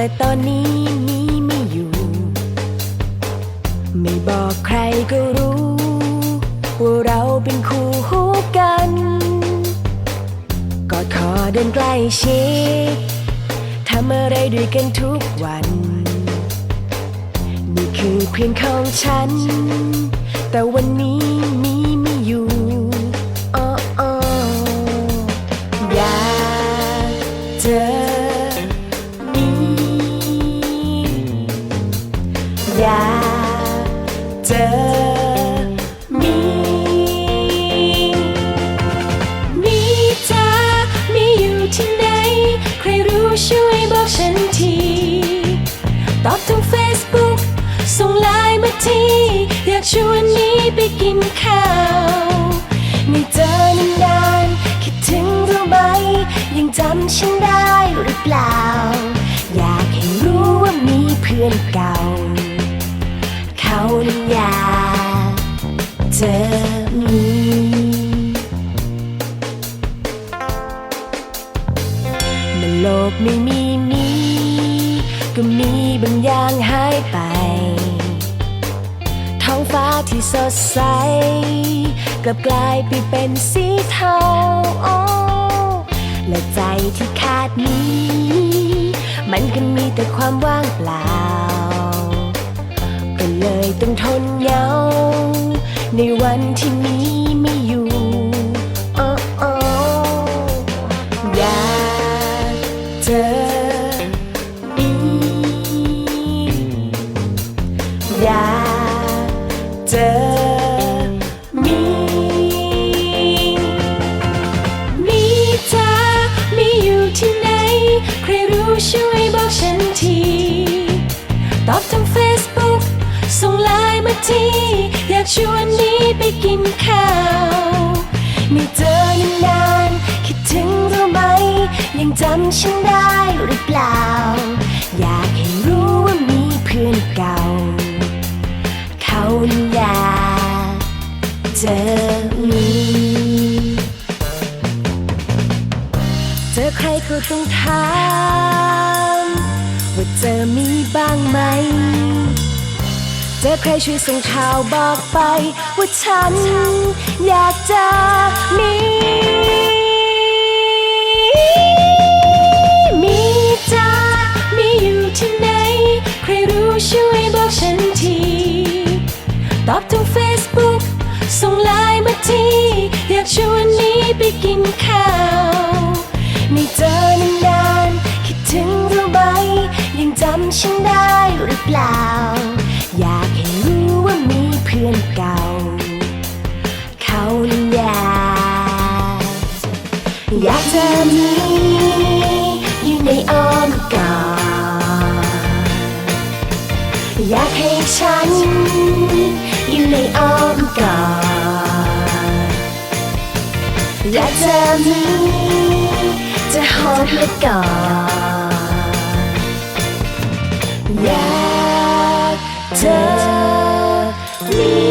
แต่ตอนนี้มีไม่อยู่ ไม่บอกใครก็รู้ ว่าเราเป็นคู่หูกันกอดคอเดินใกล้ชิดทำอะไรด้วยกันทุกวัน นี่คือเพียงของฉัน แต่วันนี้มีไม่อยู่อ้ออ้ออยากเจอ บทาง Facebook ส่งไลน์มาทีอยากชวนนี้ไปกินข้าวไม่เจอนานๆคิดถึงเราไหม ยังจำฉันได้หรือเปล่า อยากให้รู้ว่ามีเพื่อนเก่า เขานั้นอยากเจอมีมื่อโลกไม่มีมี ก็มีบางอย่างหายไป ท้องฟ้าที่สดใส กลับกลายไปเป็นสีเทาและใจที่ขาดนี้ มันก็มีแต่ความว่างเปล่า ก็เลยต้องทนเหงา ในวันที่มี ช่วยบอกฉันที ตอบทาง Facebook ส่งไลน์มาที อยากชวนนี้ไปกินข้าวไม่เจอนานๆคิดถึงเราไหม ยังจำฉันได้หรือเปล่า อยากให้รู้ว่ามีเพื่อนเก่า เขาอยากเจอมี ใครก็ต้องถามว่าเจอมีบ้างไหม เจอใครช่วยส่งข่าวบอกไป ว่าฉันอยากจะมีมีจ้ามีอยู่ที่ไหน ใครรู้ช่วยบอกฉันที ตอบทาง Facebook ส่งไลน์มาที อยากชวนนี้ไปกินข้าวำฉันได้หรือเปล่า อยากให้รู้ว่ามีเพื่อนเก่า เขานั้นอยากอยากจะมีอยู่ในอ้อมกอดอยากให้ฉันอยู่ในอ้อมกอดอยากจะมีจะหอมและกอด Tell me.